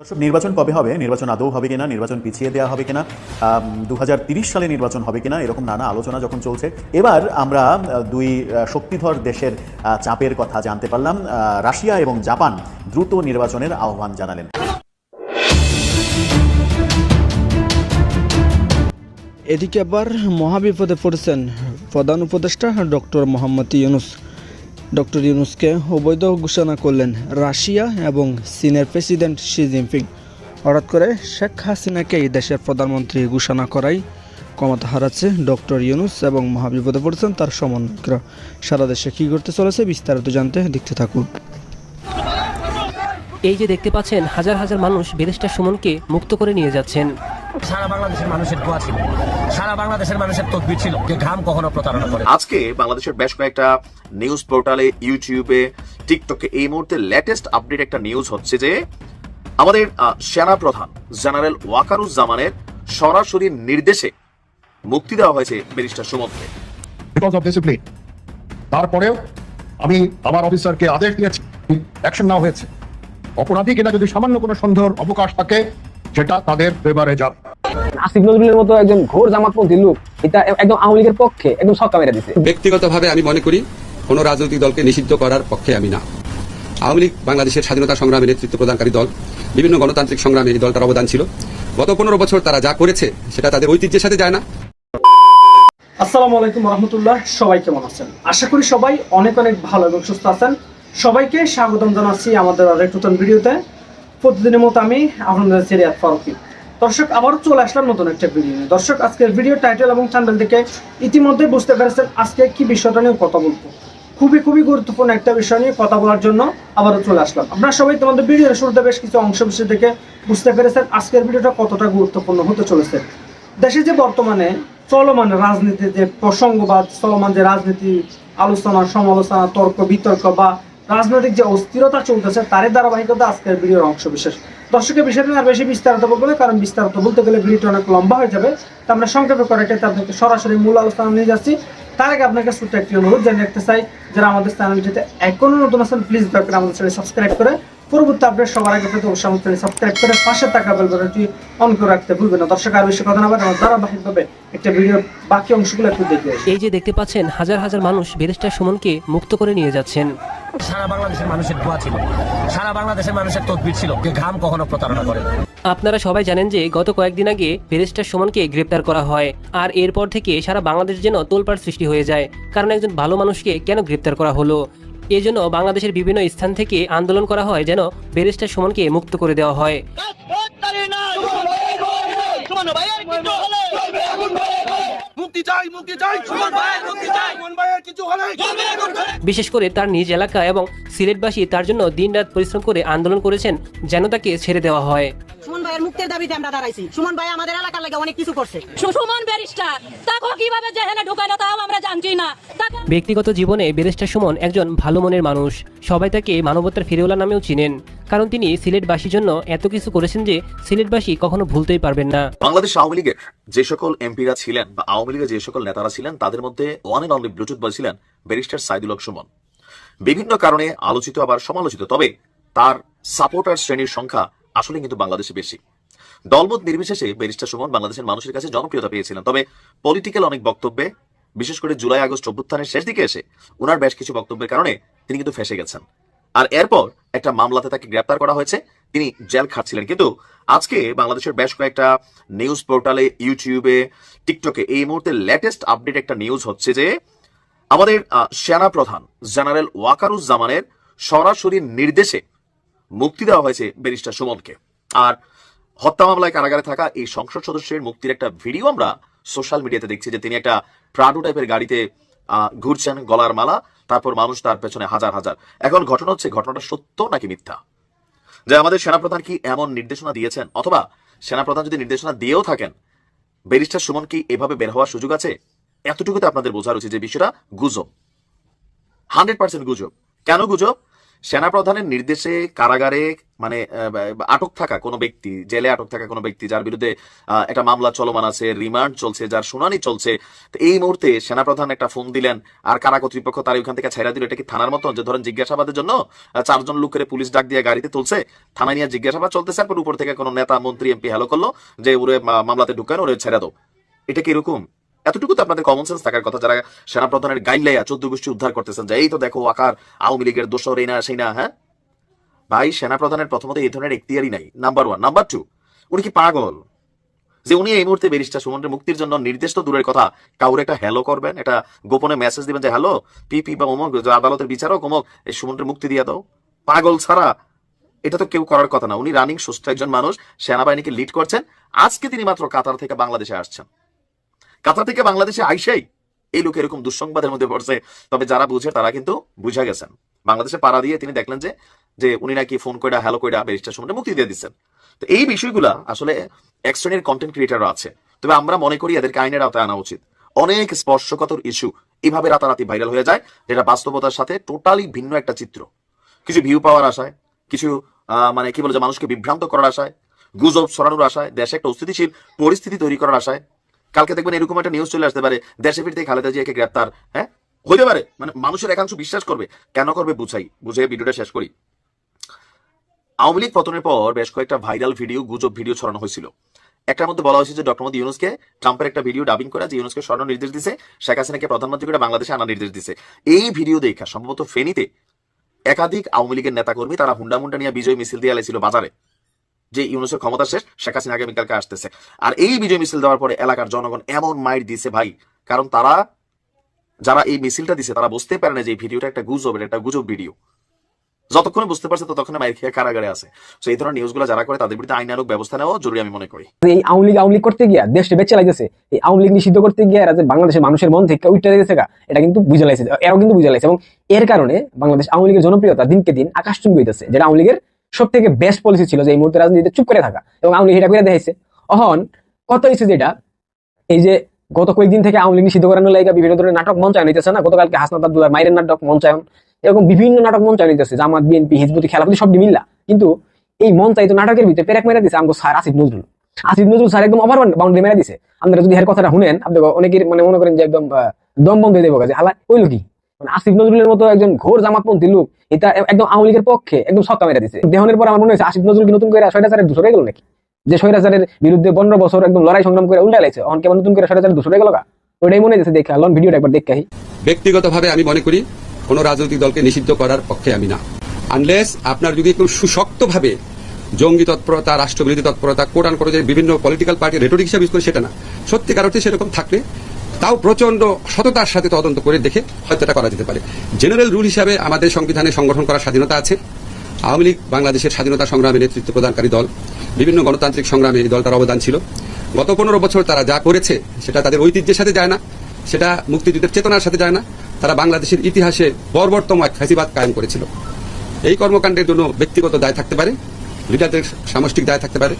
দর্শক, নির্বাচন কবে হবে? নির্বাচন আদৌ হবে কিনা? নির্বাচন পিছিয়ে দেওয়া হবে কিনা? দু সালে নির্বাচন হবে কিনা? এরকম নানা আলোচনা যখন চলছে। এবার আমরা দুই শক্তিধর দেশের চাপের কথা জানতে পারলাম। রাশিয়া এবং জাপান দ্রুত নির্বাচনের আহ্বান জানালেন। এদিকে আবার মহাবিপদে পড়েছেন প্রধান উপদেষ্টা ডক্টর মোহাম্মদ ইউনুস। ডক্টর ইউনুসকে অবৈধ ঘোষণা করলেন রাশিয়া এবং চীনের প্রেসিডেন্ট শি জিনপিং। হঠাৎ করে শেখ হাসিনাকে এই দেশের প্রধানমন্ত্রী ঘোষণা করাই ক্ষমতা হারাচ্ছে ডক্টর ইউনুস এবং মহাবিপদে পড়েছেন তার সমন্বয়করা। সারা দেশে কী করতে চলেছে বিস্তারিত জানতে দেখতে থাকুন। এই যে দেখতে পাচ্ছেন, হাজার হাজার মানুষ ব্যারিস্টার সুমনকে মুক্ত করে নিয়ে যাচ্ছেন। সারা বাংলাদেশের মানুষের দোয়া ছিল। সারা বাংলাদেশের মানুষের তকবির ছিল যে ঘাম কখনো প্রতারণা করে। আজকে বাংলাদেশের বেশ কয়েকটা নিউজ পোর্টালে ইউটিউবে টিকটকে এই মুহূর্তে লেটেস্ট আপডেট একটা নিউজ হচ্ছে যে আমাদের সেনা প্রধান জেনারেল ওয়াকারুজ্জামানের সরাসরি নির্দেশে মুক্তি দেওয়া হয়েছে ব্যারিস্টার সুমনকে। বিকজ অফ ডিসিপ্লিন তারপরেও আমি আমার অফিসারকে আদেশ দিয়েছি অ্যাকশন নেওয়া হয়েছে। অপরাধী কিনা যদি সামান্য কোনো সন্দেহের অবকাশ থাকে সেটা তাদের ফেভারে যাবে। আসিফ নজরুলের মতো একজন ঘোর জামাতপন্থী লোক এটা একদম আওয়ামী লীগের পক্ষে একদম সক্কা মেরে দিছে। ব্যক্তিগতভাবে আমি মনে করি কোন রাজনৈতিক দলকে নিষিদ্ধ করার পক্ষে আমি না। আওয়ামী লীগ বাংলাদেশের স্বাধীনতা সংগ্রামে নেতৃত্ব প্রদানকারী দল বিভিন্ন গণতান্ত্রিক সংগ্রামে এই দলটার অবদান ছিল। গত পনেরো বছর তারা যা করেছে সেটা তাদের ঐতিহ্যের সাথে যায় না। আসসালামু আলাইকুম রহমতুল্লাহ সবাই কেমন আছেন? আশা করি সবাই অনেক অনেক ভালো এবং সুস্থ আছেন। সবাইকে স্বাগতম জানাচ্ছি আমাদের আরেক নতুন ভিডিওতে। প্রতিদিনের মতো আমি আপনাদের সিরিয়াত ফারুকি দর্শক, আবারও চলে আসলাম নতুন একটা ভিডিও নিয়ে। দর্শক, আজকের ভিডিও টাইটেল এবং চ্যানেল থেকে ইতিমধ্যে বুঝতে পেরেছেন আজকে কি বিষয়টা নিয়ে কথা বলব। খুবই খুবই গুরুত্বপূর্ণ একটা বিষয় নিয়ে কথা বলার জন্য আবারও চলে আসলাম। আপনারা সবাই তোমাদের ভিডিওর শুরুতে বেশ কিছু অংশ বিশেষ দেখে বুঝতে পেরেছেন আজকের ভিডিওটা কতটা গুরুত্বপূর্ণ হতে চলেছে। দেশে যে বর্তমানে চলমান রাজনীতি যে প্রসঙ্গবাদ, চলমান যে রাজনীতি আলোচনা, সমালোচনা, তর্ক, বিতর্ক বা রাজনৈতিক যে অস্থিরতা চলতেছে, তারই ধারাবাহিকতা আজকের ভিডিওর অংশ বিশেষ। দর্শকের বিষয়টা আর বেশি বিস্তারিত বলব না, কারণ বিস্তারিত বলতে গেলে ভিডিওটা অনেক লম্বা হয়ে যাবে। তো আমরা সংক্ষেপে করে আপনাকে সরাসরি মূল আলোচনা নিয়ে যাচ্ছি। তার আগে আপনাকে ছোট্ট একটি অনুরোধ জানিয়ে রাখতে চাই, যারা আমাদের চ্যানেলটিতে এখনও নতুন আছেন প্লিজ দয়া করে আমাদের চ্যানেল সাবস্ক্রাইব করে পরবর্তী আপডেট সবার আগে পেতে অবশ্যই আমাদের সাবস্ক্রাইব করে পাশে থাকা বেল বাটনটি অন করে রাখতে ভুলবেন না। দর্শক, আর বেশি কথা না বলে ধারাবাহিকভাবে একটা ভিডিওর বাকি অংশগুলো একটু দেখে এই যে দেখতে পাচ্ছেন, হাজার হাজার মানুষ ব্যারিস্টার সুমনকে মুক্ত করে নিয়ে যাচ্ছেন। সারা বাংলাদেশের মানুষের দোয়া ছিল। সারা বাংলাদেশের মানুষের তকবির ছিল যে ঘাম কখনো প্রতারণা করে। আপনারা সবাই জানেন যে গত কয়েকদিন আগে ব্যারিস্টার সুমনকে গ্রেপ্তার করা হয় আর এরপর থেকে সারা বাংলাদেশ যেন তোলপাড় সৃষ্টি হয়ে যায়। কারণ একজন ভালো মানুষকে কেন গ্রেপ্তার করা হলো? এজন্য বাংলাদেশের বিভিন্ন স্থান থেকে আন্দোলন করা হয় যেন ব্যারিস্টার সুমনকে মুক্ত করে দেওয়া হয়। বিশেষ করে তার নিজ এলাকা এবং সিলেটবাসী তার জন্য দিনরাত পরিশ্রম করে আন্দোলন করেছেন যেন তাকে ছেড়ে দেওয়া হয়। সুমন ভাইয়ের মুক্তির দাবিতে আমরা দাঁড়াইছি। সুমন ভাই আমাদের এলাকার লাগে অনেক কিছু করছে। সুমন ব্যারিস্টার তাকে কীভাবে জেহেনে ঢুকাইলো তাও আমরা জানছি না। ব্যক্তিগত জীবনে ব্যারিস্টার সুমন একজন ভালো মনের মানুষ। সবাই তাকে মানবতার ফিরেওয়ালা নামেও চিনেন। কারণ তিনি সিলেটবাসীর জন্য এত কিছু করেছেন যে সিলেটবাসী কখনো ভুলতেই পারবেন না। বাংলাদেশ আওয়ামী লীগের যে সকল এমপিরা ছিলেন বা আওয়ামী লীগের যে সকল নেতারা ছিলেন তাদের মধ্যে one and only bluetooth boy ছিলেন ব্যারিস্টার সাইদুল হক সুমন। বিভিন্ন কারণে আলোচিত আবার সমালোচিত তবে তার সাপোর্টার শ্রেণির সংখ্যা আসলে কিন্তু বাংলাদেশে বেশি। দলমত নির্বিশেষে ব্যারিস্টার সুমন বাংলাদেশের মানুষের কাছে জনপ্রিয়তা পেয়েছিলেন। তবে পলিটিক্যাল অনেক বক্তব্যে, বিশেষ করে জুলাই আগস্ট অভ্যুত্থানের শেষ দিকে এসে ওনার বেশ কিছু বক্তব্যের কারণে তিনি কিন্তু ফেসে গেছেন। আর এরপর একটা মামলাতে তাকে গ্রেপ্তার করা হয়েছে। তিনি জেল খাটছিলেন। কিন্তু আজকে বাংলাদেশের বেশ কয়েকটা নিউজ পোর্টালে, ইউটিউবে, টিকটকে এই মুহূর্তে লেটেস্ট আপডেট একটা নিউজ হচ্ছে যে, আমাদের সেনা প্রধান জেনারেল ওয়াকারুজ্জামানের সরাসরি নির্দেশে মুক্তি দেওয়া হয়েছে ব্যারিস্টার সুমনকে। আর হত্যা মামলায় কারাগারে থাকা এই সংসদ সদস্যের মুক্তির একটা ভিডিও আমরা সোশ্যাল মিডিয়াতে দেখছি যে তিনি একটা প্রাডো টাইপের গাড়িতে ঘুরছেন গলার মালা, তারপর মানুষ তার পেছনে হাজার হাজার। এখন ঘটনা হচ্ছে ঘটনাটা সত্য নাকি মিথ্যা? যে আমাদের সেনাপ্রধান কি এমন নির্দেশনা দিয়েছেন? অথবা সেনাপ্রধান যদি নির্দেশনা দিয়েও থাকেন, ব্যারিস্টার সুমন কি এভাবে বের হওয়ার সুযোগ আছে? এতটুকুতে আপনাদের বোঝার উচিত যে বিষয়টা গুজব। হান্ড্রেড পার্সেন্ট গুজব। কেন গুজব? সেনাপ্রধানের নির্দেশে কারাগারে মানে আটক থাকা কোনো ব্যক্তি, জেলে আটক থাকা কোনো ব্যক্তি, যার বিরুদ্ধে একটা মামলা চলমান আছে, রিমান্ড চলছে, যার শুনানি চলছে, তো এই মুহূর্তে সেনাপ্রধান একটা ফোন দিলেন, আর কারা কর্তৃপক্ষ তার ওইখান থেকে ছেড়া দিল, এটা কি থানার মতো যে ধরেন জিজ্ঞাসাবাদের জন্য চারজন লোকের পুলিশ ডাক দিয়ে গাড়িতে তুলছে, থানায় নিয়ে জিজ্ঞাসাবাদ চলতেছে, তারপর উপর থেকে কোনো নেতা, মন্ত্রী, এমপি হ্যালো করল, যে ওরে মামলাতে ঢুকান, ওরে ছেড়ে দাও। এটা কি এরকম? এতটুকু তো আপনাদের কমন সেন্স থাকার কথা, যারা সেনাপ্রধানের গাইডলাইয়া চোদ্দ গোষ্ঠী উদ্ধার করতেছেন, যে এই তো দেখো আকার আওয়ামী লীগের দোষর, এই না, সেই না হ্যাঁ? ভাই, সেনাপ্রধানের প্রথমত এই ধরনের এখতিয়ারই নাই। নাম্বার ওয়ান নাম্বার টু উনি কি পাগল? যে উনি এই মুহূর্তে ব্যারিস্টার সুমনের মুক্তির জন্য নির্দেশ তো দূরের কথা, কাউরে একটা হ্যালো করবেন এটা গোপনে মেসেজ দিবেন যে হ্যালো পিপি বা অমুক আদালতের বিচারক, অমুক, এই সুমনের মুক্তি দিয়ে দাও। পাগল ছাড়া। এটা তো কেউ করার কথা না। উনি রানিং সুস্থ একজন মানুষ, সেনাবাহিনীকে লিড করছেন। আজকে তিনি মাত্র কাতার থেকে বাংলাদেশে আসছেন। কাতার থেকে বাংলাদেশে আইসাই এই লোক এরকম দুঃসংবাদের মধ্যে পড়ছে। তবে যারা বুঝে, তারা কিন্তু বুঝা গেছেন। বাংলাদেশে পাড়া দিয়ে তিনি দেখলেন যে যে উনি নাকি ফোন কইরা, হ্যালো কইরা ব্যারিস্টার সুমনে মুক্তি দিয়ে দিচ্ছেন। তো এই বিষয়গুলা আসলে এক শ্রেণির কন্টেন্ট ক্রিয়েটাররা আছে। তবে আমরা মনে করি এদেরকে আইনের আওতায় আনা উচিত। অনেক স্পর্শকাতর ইস্যু এভাবে রাতারাতি ভাইরাল হয়ে যায়, যেটা বাস্তবতার সাথে টোটালি ভিন্ন একটা চিত্র। কিছু ভিউ পাওয়ার আশায়, কিছু মানে কি বলে যে মানুষকে বিভ্রান্ত করার আশায়, গুজব ছড়ানোর আশায়, দেশে একটা অস্থিতিশীল পরিস্থিতি তৈরি করার আশায় কালকে দেখবেন এরকম একটা নিউজ চলে আসতে পারে, দেশে ফিরতে খালেদা জিয়াকে গ্রেপ্তার হ্যাঁ? হইতে পারে মানে মানুষের একাংশ বিশ্বাস করবে। কেন করবে? বুঝাই, বুঝে ভিডিওটা শেষ করি। আওয়ামী লীগ পতনের পর বেশ কয়েকটা ভাইরাল ভিডিও, গুজব ভিডিও ছড়ানো হয়েছিল। একটার মধ্যে বলা হয়েছে যে ডক্টর মোদী ইউনুসকে ট্রাম্পের একটা ভিডিও ডাবিং করা, যে ইউনুসকে স্বর্ণ নির্দেশ দিছে, শেখ হাসিনাকে প্রধানমন্ত্রী করে বাংলাদেশে আনার নির্দেশ দিছে। এই ভিডিও দেখা সম্ভবত ফেনীতে একাধিক আওয়ামী লীগের নেতাকর্মী তারা হুন্ডামুন্ডা নিয়ে বিজয় মিছিল দিয়ে আলাইছিল বাজারে। যে ইউনুসের ক্ষমতা শেষ শেখ হাসিনা আগামীকালকে আসতেছে। আর এই বিজয় মিছিল দেওয়ার পরে এলাকার জনগণ এমন মাইর দিছে ভাই কারণ তারা যারা এই মিছিলটা দিছে তারা বুঝতে পারে না যে এই ভিডিওটা একটা গুজব এটা একটা গুজব ভিডিও। যতক্ষণে বুঝতে পারছে ততক্ষণে মাইর খেয়ে কারাগারে আছে। তো এই ধরনের নিউজগুলো যারা করে তাদের বিরুদ্ধে আইনানুক ব্যবস্থা নেওয়া জরুরি আমি মনে করি। এই আওয়ামী লীগ আওয়ামী লীগ করতে গিয়া দেশটা বেঁচে লাগতেছে এই আওয়ামী লীগ নিষিদ্ধ করতে গিয়ে এরা যে বাংলাদেশের মানুষের মন থেকে উঠতে দিতেছে গা, এটা কিন্তু বুঝে লাগছে এরাও কিন্তু বুঝে লাগছে এবং এর কারণে বাংলাদেশ আওয়ামী লীগের জনপ্রিয়তা দিনকে দিন আকাশচুম্বী হইতেছে যেটা আওয়ামী লীগের সব থেকে বেস্ট পলিসি ছিল যে এই মুহূর্তে রাজনীতিতে চুপ করে থাকা এবং আওয়ামী লীগ এটা করে দেখাইছে। অহন, কত হয়েছে যেটা? এই যে গত কয়েকদিন থেকে আওয়ামী লীগ নিষিদ্ধ করানোর লাগে বিভিন্ন ধরনের নাটক মঞ্চায়ন হইতেছে না? গতকালকে হাসনাত আব্দুল্লাহ মাইরের নাটক মঞ্চায়ন এরকম বিভিন্ন নাটক মঞ্চায়ন হইতেছে জামাত, বিএনপি, হিজবুতি, খেলাপতি সব মিল্লা কিন্তু এই মঞ্চায়িত নাটকের ভিতরে পেরেক মেরে দিছে আমগো স্যার আসিফ নজরুল। আসিফ নজরুল স্যার একদম ওভার বাউন্ডারি মেরে দিছে। আপনারা যদি এর কথাটা শুনেন, আপনি অনেকের মানে মনে করেন যে একদম দম বন্ধ দেবো যে হালা ওইলো কি মানে আসিফ নজরুলের মতো একজন ঘোর জামাতপন্থী লোক, এটা একদম আওয়ামী লীগের পক্ষে একদম দিছে। দেহনের পর আমার মনে হয়েছে, আসিফ নজরুল নতুন করে স্বৈরাচারের গেল নাকি? যে স্বৈরাচারের বিরুদ্ধে পনেরো বছর একদম লড়াই সংগ্রাম করে উল্টা লাগছে অন কেমন নতুন করে স্বৈরাচারের গেল মনে হয়েছে ভিডিওটা একবার ব্যক্তিগতভাবে আমি মনে করি, কোন রাজনৈতিক দলকে নিষিদ্ধ করার পক্ষে আমি না। আনলেস আপনার যদি একটু সুশক্তভাবে জঙ্গি তৎপরতা, রাষ্ট্রবিরোধী তৎপরতা কোটান করে যে বিভিন্ন পলিটিক্যাল পার্টি রেটরিক হিসাবে ইউজ করে, সেটা না। সত্যিকার অর্থে সেরকম থাকলে তাও প্রচণ্ড সততার সাথে তদন্ত করে দেখে হয়তো এটা করা যেতে পারে। জেনারেল রুল হিসাবে আমাদের সংবিধানে সংগঠন করার স্বাধীনতা আছে। আওয়ামী লীগ বাংলাদেশের স্বাধীনতা সংগ্রামে নেতৃত্ব প্রদানকারী দল। বিভিন্ন গণতান্ত্রিক সংগ্রামে এই দলটার অবদান ছিল। গত পনেরো বছর তারা যা করেছে, সেটা তাদের ঐতিহ্যের সাথে যায় না। সেটা মুক্তিযুদ্ধের চেতনার সাথে যায় না। তারা বাংলাদেশের ইতিহাসে বর্বরতম এক ফ্যাসিবাদ কায়েম করেছিল। এই কর্মকাণ্ডের জন্য ব্যক্তিগত দায় থাকতে পারে, লিডারদের সামষ্টিক দায় থাকতে পারে।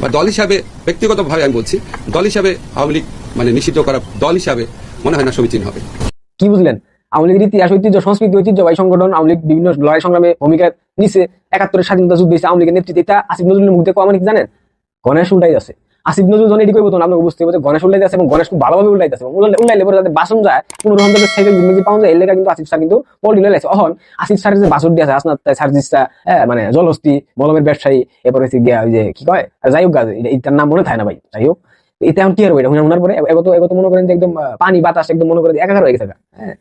বা দল হিসাবে, ব্যক্তিগতভাবে আমি বলছি, দল হিসাবে আওয়ামী লীগ মানে নিষিদ্ধ করা দল হিসাবে মনে হয় না সমীচীন হবে। কি বুঝলেন? আওয়ামী লীগের ইতিহাস ঐতিহ্য সংস্কৃতি ঐতিহ্যবাহী সংগঠন আওয়ামী লীগ বিভিন্ন লড়াই সংগ্রামে ভূমিকা নিছে। একাত্তরের স্বাধীনতা যুদ্ধ আওয়ামী লীগের নেতৃত্বে এটা আসিফ নজরুলের মুখ দেখো আমার কি জানেন? গণেশ উল্টাই আছে আসিফ নজরুল যখন এটি করব তখন আপনাকে বুঝতে হবে গণেশ উল্টাই আছে এবং গণেশ খুব ভালোভাবে উল্টাই আছে উল্টাইলে- পরে যাতে বাসন যায় কোনো রকম যাতে সাইকেল জিন্দগি পাওয়া যায় এর লেখা কিন্তু আসিফ স্যার কিন্তু পল্টি লয়ে লাগছে অহন আসিফ স্যারের যে বাসর দিয়ে আছে আসনাত সার্জিসটা হ্যাঁ মানে জলহস্তি মলমের ব্যবসায়ী এরপর গিয়া ওই যে কি কয়? যাই হোক গা, এটা- এটার নাম মনে থাকে না ভাই। যাই হোক। এটা এখন কি আর এটা পরে এগত এগত মনে করেন যে একদম পানি, বাতাস একদম মনে একাকার হয়ে গেছে হ্যাঁ।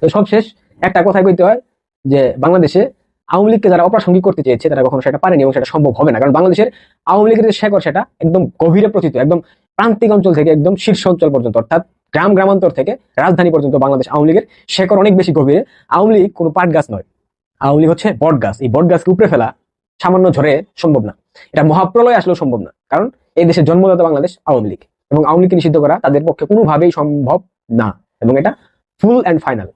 তো সব শেষ। একটা কইতে হয় যে বাংলাদেশে আওয়ামী লীগকে যারা অপ্রাসঙ্গিক করতে চেয়েছে, তারা কখনো সেটা পারেনি এবং সেটা সম্ভব হবে না। কারণ বাংলাদেশের আওয়ামী লীগের যে সেটা একদম গভীরে একদম প্রান্তিক অঞ্চল থেকে, একদম শীর্ষ অঞ্চল পর্যন্ত, অর্থাৎ গ্রাম, গ্রামান্তর থেকে রাজধানী পর্যন্ত বাংলাদেশ আওয়ামী লীগের শেকড় অনেক বেশি গভীরে। আওয়ামী লীগ কোনো পাট গাছ নয়। আওয়ামী লীগ হচ্ছে বট গাছ। এই বট গাছকে উপরে ফেলা সামান্য ঝড়ে সম্ভব না। এটা মহাপ্রলয় আসলেও সম্ভব না। কারণ এই দেশের জন্মদাতা বাংলাদেশ আওয়ামী লীগ। এবং আওয়ামী লীগকে নিষিদ্ধ করা তাদের পক্ষে কোনোভাবেই সম্ভব না। এবং এটা ফুল অ্যান্ড ফাইনাল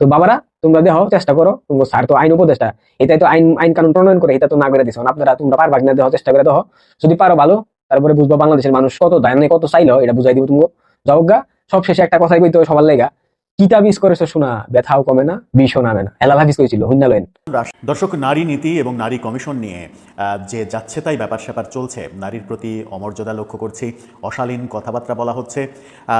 তো বাবারা, তোমরা দেহ চেষ্টা করো। তোমার স্যার তো আইন উপদেষ্টা। এটাই তো আইন আইন কানুন প্রণয়ন করে, এটা তো না করে দিছো। আপনারা, তোমরা পারবা কিনা দেহ চেষ্টা করে দেহ যদি পারো ভালো, তারপরে বুঝবা বাংলাদেশের মানুষ কত দায়নে কত চাইলো, এটা বুঝাই দিব তুমি যাও গা সব শেষে একটা কথাই কইতে সবার লেগা কিতা বিষ করেছে শোনা, ব্যথাও কমে না, বিষও নামে না। এলাল হাফিজ করেছিল হুন্নালেন রাশ- দর্শক, নারী নীতি এবং নারী কমিশন নিয়ে যে যাচ্ছে তাই ব্যাপার স্যাপার চলছে, নারীর প্রতি অমর্যাদা লক্ষ্য করছি। অশালীন কথাবার্তা বলা হচ্ছে।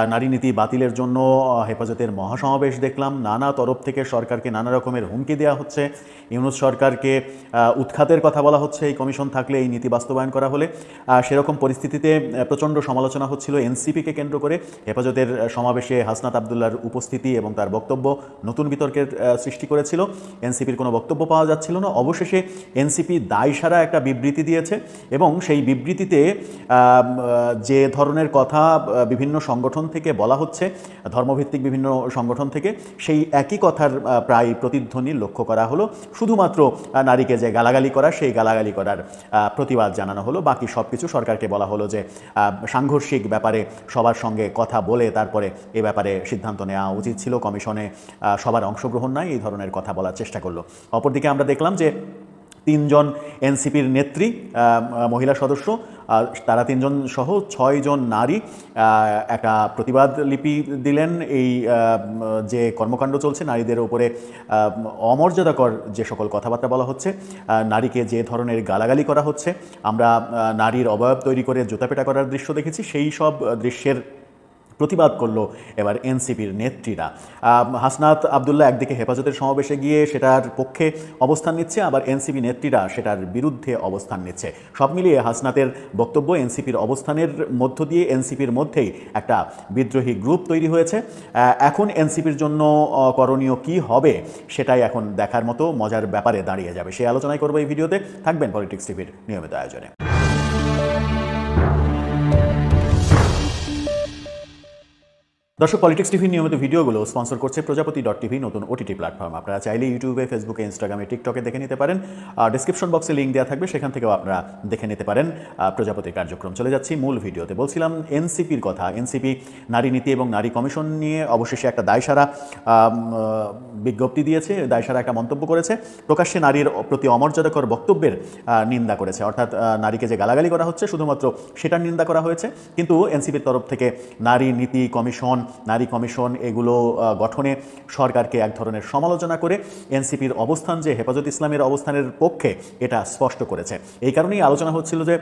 নারী নীতি বাতিলের জন্য হেফাজতের মহাসমাবেশ দেখলাম। নানা তরফ থেকে সরকারকে নানা রকমের হুমকি দেওয়া হচ্ছে। ইউনুস সরকারকে উৎখাতের কথা বলা হচ্ছে। এই কমিশন থাকলে এই নীতি বাস্তবায়ন করা হলে সেরকম পরিস্থিতিতে প্রচণ্ড সমালোচনা হচ্ছিল এনসিপিকে কেন্দ্র করে। হেফাজতের সমাবেশে হাসনাত আবদুল্লার উপস্থিতি এবং তার বক্তব্য নতুন বিতর্কের সৃষ্টি করেছিল। এনসিপির কোনো বক্তব্য পাওয়া যাচ্ছিল না। অবশেষে এনসিপি দায়সারা একটা বিবৃতি দিয়েছে এবং সেই বিবৃতিতে যে ধরনের কথা বিভিন্ন সংগঠন থেকে বলা হচ্ছে, ধর্মভিত্তিক বিভিন্ন সংগঠন থেকে, সেই একই কথার প্রায় প্রতিধ্বনি লক্ষ্য করা হলো। শুধুমাত্র নারীকে যে গালাগালি করা, সেই গালাগালি করার প্রতিবাদ জানানো হলো। বাকি সব কিছু সরকারকে বলা হলো যে সাংঘর্ষিক ব্যাপারে সবার সঙ্গে কথা বলে তারপরে এ ব্যাপারে সিদ্ধান্ত নেওয়া উচিত ছিল, কমিশনে সবার অংশগ্রহণ নাই, এই ধরনের কথা বলার চেষ্টা করল। অপরদিকে আমরা দেখলাম যে তিনজন এনসিপির নেত্রী মহিলা সদস্য তারা তিনজন সহ ছয়জন নারী একটা প্রতিবাদ লিপি দিলেন। এই যে কর্মকাণ্ড চলছে, নারীদের উপরে অমর্যাদাকর যে সকল কথাবার্তা বলা হচ্ছে নারীকে যে ধরনের গালাগালি করা হচ্ছে, আমরা নারীর অবয়ব তৈরি করে জুতাপেটা করার দৃশ্য দেখেছি। সেই সব দৃশ্যের প্রতিবাদ করল এবার এনসিপির নেত্রীরা। হাসনাত আবদুল্লাহ একদিকে হেফাজতের সমাবেশে গিয়ে সেটার পক্ষে অবস্থান নিচ্ছে, আবার এনসিপি নেত্রীরা সেটার বিরুদ্ধে অবস্থান নিচ্ছে। সব মিলিয়ে হাসনাতের বক্তব্য এনসিপির অবস্থানের মধ্য দিয়ে এনসিপির মধ্যেই একটা বিদ্রোহী গ্রুপ তৈরি হয়েছে। এখন এনসিপির জন্য করণীয় কি হবে সেটাই এখন দেখার মতো মজার ব্যাপারে দাঁড়িয়ে যাবে। সেই আলোচনায় করব এই ভিডিওতে। থাকবেন পলিটিক্স টিভির নিয়মিত আয়োজনে। দর্শক পলিটিক্স টিভির নিয়মিত ভিডিওগুলো স্পন্সর করছে প্রজাপতি ডট টিভি নতুন ওটিটি প্ল্যাটফর্ম আপনারা চাইলে ইউটিউবে ফেসবুকে ইনস্টাগ্রামে টিকটকে দেখে নিতে পারেন। আর ডিসক্রিপশন বক্সে লিঙ্ক দেওয়া থাকবে, সেখান থেকেও আপনারা দেখে নিতে পারেন। প্রজাপতির কার্যক্রম। চলে যাচ্ছি মূল ভিডিওতে। বলছিলাম এনসিপির কথা। এনসিপি নারী নীতি এবং নারী কমিশন নিয়ে অবশেষে একটা দায়সারা বিজ্ঞপ্তি দিয়েছে। দায়সারা একটা মন্তব্য করেছে। প্রকাশ্যে নারীর প্রতি অমর্যাদাকর বক্তব্যের নিন্দা করেছে। অর্থাৎ নারীকে যে গালাগালি করা হচ্ছে, শুধুমাত্র সেটার নিন্দা করা হয়েছে। কিন্তু এনসিপির তরফ থেকে নারী নীতি কমিশন নারী কমিশন এগুলো গঠনে সরকারকে এক ধরনের সমালোচনা করে এনসিপির অবস্থান যে হেফাজত ইসলামের অবস্থানের পক্ষে এটা স্পষ্ট করেছে। এই কারণেই আলোচনা হচ্ছিল যে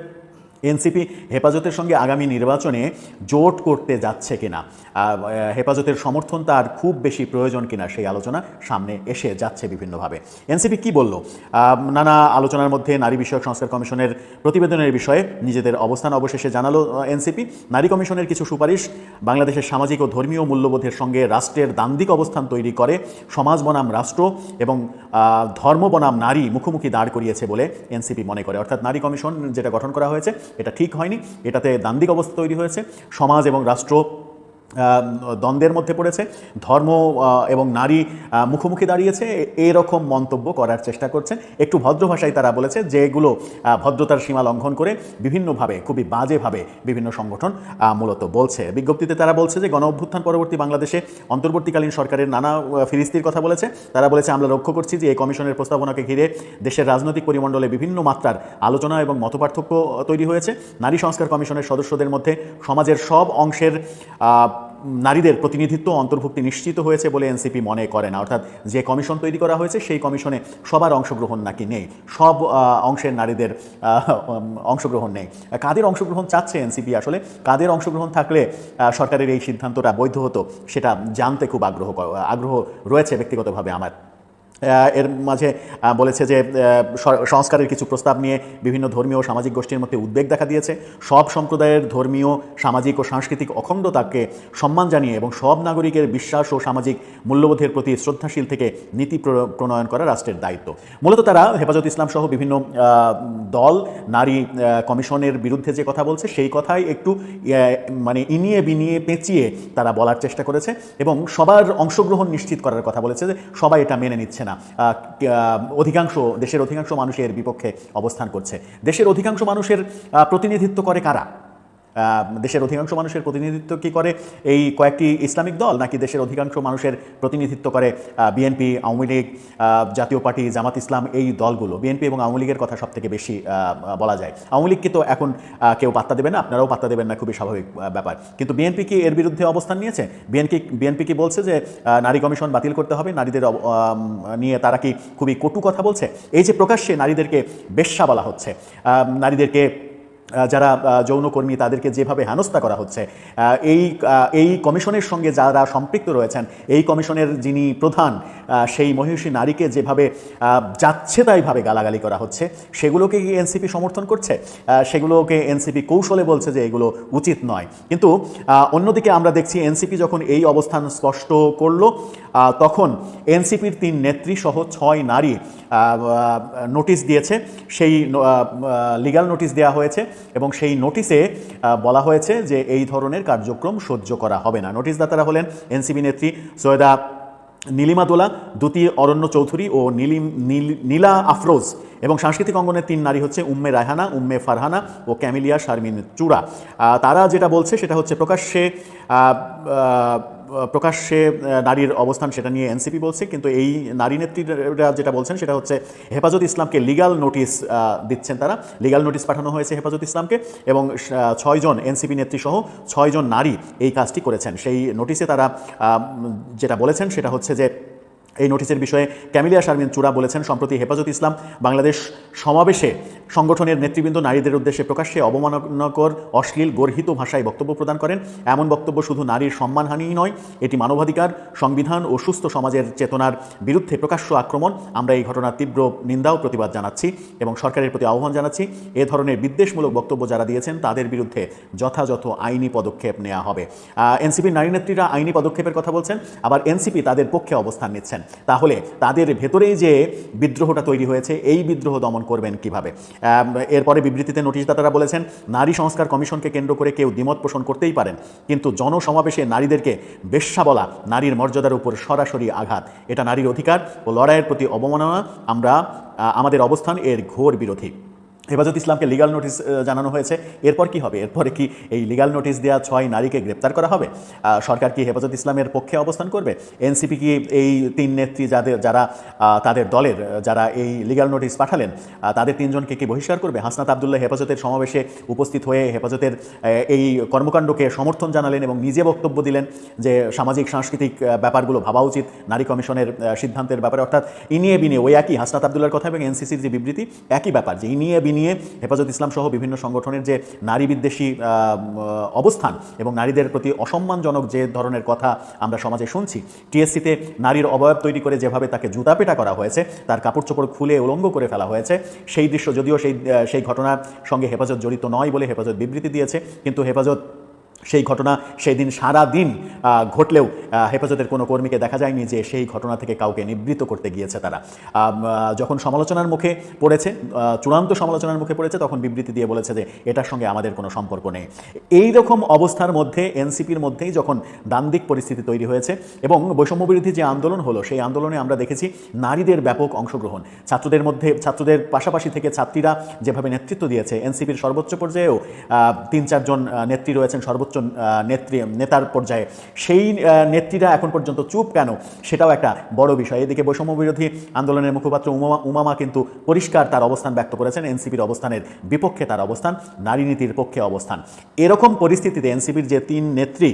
এনসিপি হেফাজতের সঙ্গে আগামী নির্বাচনে জোট করতে যাচ্ছে কিনা। হেফাজতের সমর্থন তার খুব বেশি প্রয়োজন কিনা সেই আলোচনা সামনে এসে যাচ্ছে বিভিন্নভাবে। এনসিপি কি বলল? নানা আলোচনার মধ্যে নারী বিষয়ক সংস্কার কমিশনের প্রতিবেদনের বিষয়ে নিজেদের অবস্থান অবশেষে জানালো এনসিপি। নারী কমিশনের কিছু সুপারিশ বাংলাদেশের সামাজিক ও ধর্মীয় মূল্যবোধের সঙ্গে রাষ্ট্রের দান্দিক অবস্থান তৈরি করে সমাজ বনাম রাষ্ট্র এবং ধর্ম বনাম নারী মুখোমুখি দাঁড় করিয়েছে বলে এনসিপি মনে করে। অর্থাৎ নারী কমিশন যেটা গঠন করা হয়েছে, এটা ঠিক হয়নি। এটাতে দান্দিক অবস্থা তৈরি হয়েছে। সমাজ এবং রাষ্ট্র দ্বন্দ্বের মধ্যে পড়েছে। ধর্ম এবং নারী মুখোমুখি দাঁড়িয়েছে। এরকম মন্তব্য করার চেষ্টা করছেন। একটু ভদ্র ভাষায় তারা বলেছে যেগুলো ভদ্রতার সীমা লঙ্ঘন করে বিভিন্নভাবে, খুবই বাজেভাবে বিভিন্ন সংগঠন মূলত বলছে। বিজ্ঞপ্তিতে তারা বলছে যে গণ অভ্যুত্থান পরবর্তী বাংলাদেশে অন্তর্বর্তীকালীন সরকারের নানা ফিরিস্তির কথা বলেছে। তারা বলেছে, আমরা লক্ষ্য করছি যে এই কমিশনের প্রস্তাবনাকে ঘিরে দেশের রাজনৈতিক পরিমণ্ডলে বিভিন্ন মাত্রার আলোচনা এবং মতপার্থক্য তৈরি হয়েছে। নারী সংস্কার কমিশনের সদস্যদের মধ্যে সমাজের সব অংশের নারীদের প্রতিনিধিত্ব অন্তর্ভুক্তি নিশ্চিত হয়েছে বলে এনসিপি মনে করে না। অর্থাৎ যে কমিশন তৈরি করা হয়েছে, সেই কমিশনে সবার অংশগ্রহণ নাকি নেই? সব অংশের নারীদের অংশগ্রহণ নেই। কাদের অংশগ্রহণ চাচ্ছে এনসিপি আসলে? কাদের অংশগ্রহণ থাকলে সরকারের এই সিদ্ধান্তটা বৈধ হতো, সেটা জানতে খুব আগ্রহ আগ্রহ রয়েছে ব্যক্তিগতভাবে আমার। এর মাঝে বলেছে যে সংস্কারের কিছু প্রস্তাব নিয়ে বিভিন্ন ধর্মীয় ও সামাজিক গোষ্ঠীর মধ্যে উদ্বেগ দেখা দিয়েছে। সব সম্প্রদায়ের ধর্মীয়, সামাজিক ও সাংস্কৃতিক অখণ্ডতাকে সম্মান জানিয়ে এবং সব নাগরিকের বিশ্বাস ও সামাজিক মূল্যবোধের প্রতি শ্রদ্ধাশীল থেকে নীতি প্র- প্রণয়ন করা রাষ্ট্রের দায়িত্ব। মূলত তারা হেফাজত ইসলাম সহ বিভিন্ন দল, নারী কমিশনের বিরুদ্ধে যে কথা বলছে, সেই কথাই একটু মানে ইনিয়ে বিনিয়ে পেঁচিয়ে তারা বলার চেষ্টা করেছে এবং সবার অংশগ্রহণ নিশ্চিত করার কথা বলেছে যে সবাই এটা মেনে নিচ্ছে না। আহ, অধিকাংশ দেশের অধিকাংশ মানুষের বিপক্ষে অবস্থান করছে। দেশের অধিকাংশ মানুষের প্রতিনিধিত্ব করে কারা? দেশের অধিকাংশ মানুষের প্রতিনিধিত্ব কি করে? এই কয়েকটি ইসলামিক দল নাকি দেশের অধিকাংশ মানুষের প্রতিনিধিত্ব করে বিএনপি, আওয়ামী লীগ জাতীয় পার্টি, জামাত ইসলাম এই দলগুলো? বিএনপি এবং আওয়ামী লীগের কথা সব থেকে বেশি বলা যায়। আওয়ামী লীগকে তো এখন কেউ পাত্তা দেবে না? আপনারাও পাত্তা দেবেন না, খুবই স্বাভাবিক ব্যাপার। কিন্তু বিএনপি কি এর বিরুদ্ধে অবস্থান নিয়েছে? বিএনপি বিএনপি কি বলছে যে নারী কমিশন বাতিল করতে হবে? নারীদের নিয়ে তারা কি খুবই কটু কথা বলছে? এই যে প্রকাশ্যে নারীদেরকে বেশ্যা বলা হচ্ছে নারীদেরকে যারা যৌনকর্মী, তাদেরকে যেভাবে হেনস্থা করা হচ্ছে এই এই কমিশনের সঙ্গে যারা সম্পৃক্ত রয়েছেন, এই কমিশনের যিনি প্রধান সেই মহিষী নারীকে যেভাবে যাচ্ছে তাইভাবে গালাগালি করা হচ্ছে, সেগুলোকে কি এনসিপি সমর্থন করছে? সেগুলোকে এনসিপি কৌশলে বলছে যে এগুলো উচিত নয়। কিন্তু অন্যদিকে আমরা দেখছি এনসিপি যখন এই অবস্থান স্পষ্ট করল তখন এনসিপির তিন নেত্রী সহ ছয় নারী নোটিশ দিয়েছে। সেই লিগ্যাল নোটিশ দেওয়া হয়েছে। এবং সেই নোটিশে বলা হয়েছে যে এই ধরনের কার্যক্রম সহ্য করা হবে না। নোটিশদাতারা হলেন এনসিপি নেত্রী সৈয়দা নীলিমা দোলা দুতি অরণ্য চৌধুরী ও নীলিম, নীল- আফরোজ এবং সাংস্কৃতিক অঙ্গনের তিন নারী হচ্ছে উম্মে রায়হানা, উম্মে ফারহানা ও ক্যামিলিয়া শারমিন চূড়া। তারা যেটা বলছে সেটা হচ্ছে প্রকাশ্যে প্রকাশ্যে নারীর অবস্থান সেটা নিয়ে এনসিপি বলছে, কিন্তু এই নারী নেত্রীরা যেটা বলছেন সেটা হচ্ছে হেফাজত ইসলামকে লিগাল নোটিস দিচ্ছেন তারা। লিগাল নোটিস পাঠানো হয়েছে হেফাজত ইসলামকে এবং ছয়জন এনসিপি নেত্রী সহ ছয়জন নারী এই কাজটি করেছেন। সেই নোটিসে তারা যেটা বলেছেন সেটা হচ্ছে যে এই নোটিশের বিষয়ে ক্যামিলিয়া শারমিন চূড়া বলেছেন, সম্প্রতি হেফাজত ইসলাম বাংলাদেশ সমাবেশে সংগঠনের নেতৃবৃন্দ নারীদের উদ্দেশ্যে প্রকাশ্যে অবমাননাকর, অশ্লীল, গর্হিত ভাষায় বক্তব্য প্রদান করেন। এমন বক্তব্য শুধু নারীর সম্মানহানিই নয়, এটি মানবাধিকার, সংবিধান ও সুস্থ সমাজের চেতনার বিরুদ্ধে প্রকাশ্য আক্রমণ। আমরা এই ঘটনার তীব্র নিন্দা ও প্রতিবাদ জানাচ্ছি এবং সরকারের প্রতি আহ্বান জানাচ্ছি, এ ধরনের বিদ্বেষমূলক বক্তব্য যারা দিয়েছেন, তাদের বিরুদ্ধে যথাযথ আইনি পদক্ষেপ নেওয়া হবে। এনসিপির নারী নেত্রীরা আইনি পদক্ষেপের কথা বলছেন, আবার এনসিপি তাদের পক্ষে অবস্থান নিচ্ছেন। তাহলে তাদের ভেতরেই যে বিদ্রোহটা তৈরি হয়েছে, এই বিদ্রোহ দমন করবেন কীভাবে? এরপরে বিবৃতিতে নোটিশদাতারা বলেছেন, নারী সংস্কার কমিশনকে কেন্দ্র করে কেউ দ্বিমত পোষণ করতেই পারেন, কিন্তু জনসমাবেশে নারীদেরকে বেশ্যা বলা নারীর মর্যাদার উপর সরাসরি আঘাত, এটা নারীর অধিকার ও লড়াইয়ের প্রতি অবমাননা, আমরা আমাদের অবস্থান এর ঘোর বিরোধী। হেফাজত ইসলামকে লিগাল আহ, জানানো হয়েছে। এরপর কি হবে? এরপরে কি এই লিগাল নোটিশ দেওয়া ছয় নারীকে গ্রেপ্তার করা হবে? সরকার কি হেফাজত ইসলামের পক্ষে অবস্থান করবে? এনসিপি কি এই তিন নেত্রী যাদের যারা তাদের দলের যারা এই লিগাল নোটিশ পাঠালেন তাদের তিনজনকে কি বহিষ্কার করবে? হাসনাত আবদুল্লাহ হেফাজতের সমাবেশে উপস্থিত হয়ে হেফাজতের এই কর্মকাণ্ডকে সমর্থন জানালেন এবং নিজে বক্তব্য দিলেন যে সামাজিক সাংস্কৃতিক ব্যাপারগুলো ভাবা উচিত। নারী কমিশনের সিদ্ধান্তের ব্যাপারে। অর্থাৎ ইনিয়ে বিনিয়ে ওই একই হাসনাত আবদুল্লার কথা এবং এনসিসির যে বিবৃতি একই ব্যাপার যে ইনিয়ে বিনিয়ে হেফাজত ইসলাম সহ বিভিন্ন সংগঠনের যে নারী বিদ্বেষী অবস্থান এবং নারীদের প্রতি অসম্মানজনক যে ধরনের কথা আমরা সমাজে শুনছি, টিএসসিতে নারীর অবয়ব তৈরি করে যেভাবে তাকে জুতাপেটা করা হয়েছে, তার কাপড় চোপড় খুলে উলঙ্গ করে ফেলা হয়েছে, সেই দৃশ্য যদিও সেই সেই ঘটনার সঙ্গে হেফাজত জড়িত নয় বলে হেফাজত বিবৃতি দিয়েছে, কিন্তু হেফাজত সেই ঘটনা সেই দিন সারা দিন ঘটলেও হেফাজতের কোনো কর্মীকে দেখা যায়নি যে সেই ঘটনা থেকে কাউকে নিবৃত্ত করতে গিয়েছে তারা। যখন সমালোচনার মুখে পড়েছে চূড়ান্ত সমালোচনার মুখে পড়েছে, তখন বিবৃতি দিয়ে বলেছে যে এটার সঙ্গে আমাদের কোনো সম্পর্ক নেই। এই রকম অবস্থার মধ্যে, এনসিপির মধ্যেই যখন দ্বান্দ্বিক পরিস্থিতি তৈরি হয়েছে এবং বৈষম্যবিরোধী যে আন্দোলন হলো, সেই আন্দোলনে আমরা দেখেছি নারীদের ব্যাপক অংশগ্রহণ। ছাত্রদের মধ্যে, ছাত্রদের পাশাপাশি থেকে ছাত্রীরা যেভাবে নেতৃত্ব দিয়েছে, এনসিপির সর্বোচ্চ পর্যায়েও তিন চারজন নেত্রী রয়েছেন সর্বোচ্চ নেত্রী, নেতার পর্যায়ে। সেই নেত্রীরা এখন পর্যন্ত চুপ কেন? সেটাও একটা বড় বিষয়। এদিকে বৈষম্য বিরোধী আন্দোলনের মুখপাত্র উমামা উমামা কিন্তু পরিষ্কার তার অবস্থান ব্যক্ত করেছেন। এনসিপির অবস্থানের বিপক্ষে তার অবস্থান, নারী নীতির পক্ষে অবস্থান। এরকম পরিস্থিতিতে এনসিপির যে তিন নেত্রী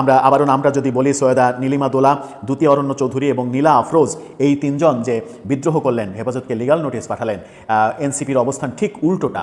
আমরা আবারও নামটা যদি বলি, সৈয়দা নীলিমা দোলা, দ্বিতীয় অরণ্য চৌধুরী এবং নীলা আফরোজ, এই তিনজন যে বিদ্রোহ করলেন, হেফাজতকে লিগাল নোটিশ পাঠালেন এনসিপির অবস্থান ঠিক উল্টোটা।